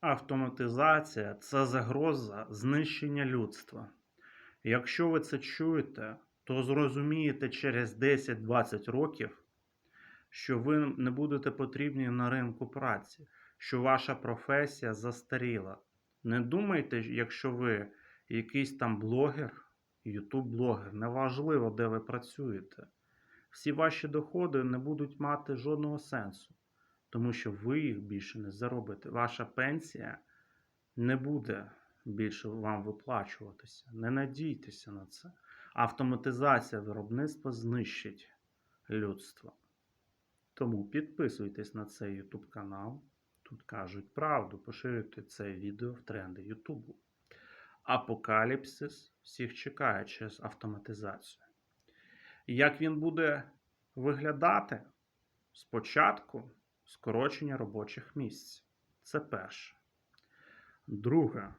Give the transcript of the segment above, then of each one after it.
Автоматизація це загроза знищення людства. Якщо ви це чуєте, то зрозумієте через 10-20 років, що ви не будете потрібні на ринку праці, що ваша професія застаріла. Не думайте, якщо ви якийсь там блогер, ютуб-блогер, неважливо, де ви працюєте. Всі ваші доходи не будуть мати жодного сенсу, тому що ви їх більше не заробите. Ваша пенсія не буде більше вам виплачуватися. Не надійтеся на це. Автоматизація виробництва знищить людство. Тому підписуйтесь на цей YouTube канал. Тут кажуть правду, поширюйте це відео в тренди Ютубу. Апокаліпсис всіх чекає через автоматизацію. Як він буде виглядати? Спочатку скорочення робочих місць. Це перше. Друге.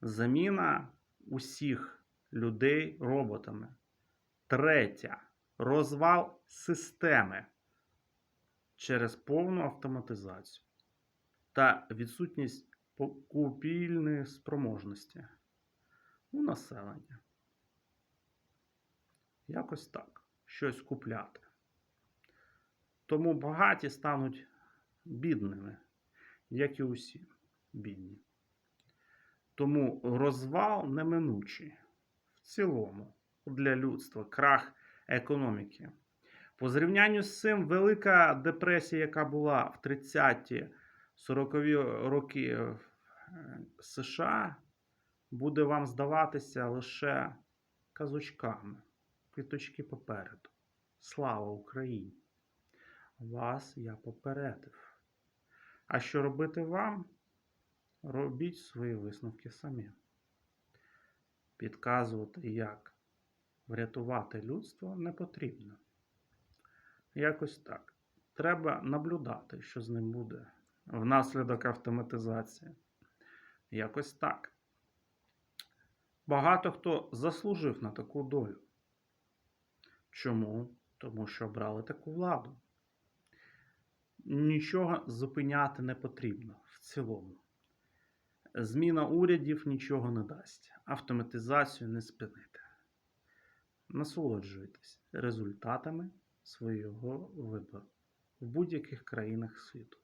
Заміна усіх людей роботами. Третє. Розвал системи через повну автоматизацію та відсутність покупільної спроможності у населення. Якось так. Щось купляти. Тому багаті стануть бідними, як і усі бідні. Тому розвал неминучий в цілому для людства, крах економіки. По зрівнянню з цим, велика депресія, яка була в 30-ті 40-ві роки е, США, буде вам здаватися лише казочками, квіточки попереду. Слава Україні! Вас я попередив. А що робити вам? Робіть свої висновки самі. Підказувати, як врятувати людство, не потрібно. Якось так. Треба наблюдати, що з ним буде внаслідок автоматизації. Якось так. Багато хто заслужив на таку долю. Чому? Тому що обрали таку владу. Нічого зупиняти не потрібно в цілому. Зміна урядів нічого не дасть. Автоматизацію не спинити. Насолоджуйтесь результатами свого вибору в будь-яких країнах світу.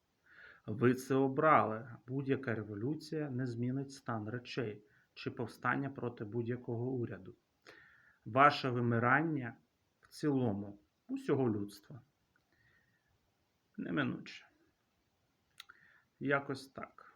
Ви це обрали. Будь-яка революція не змінить стан речей чи повстання проти будь-якого уряду. Ваше вимирання в цілому усього людства. Неминуче. Якось так.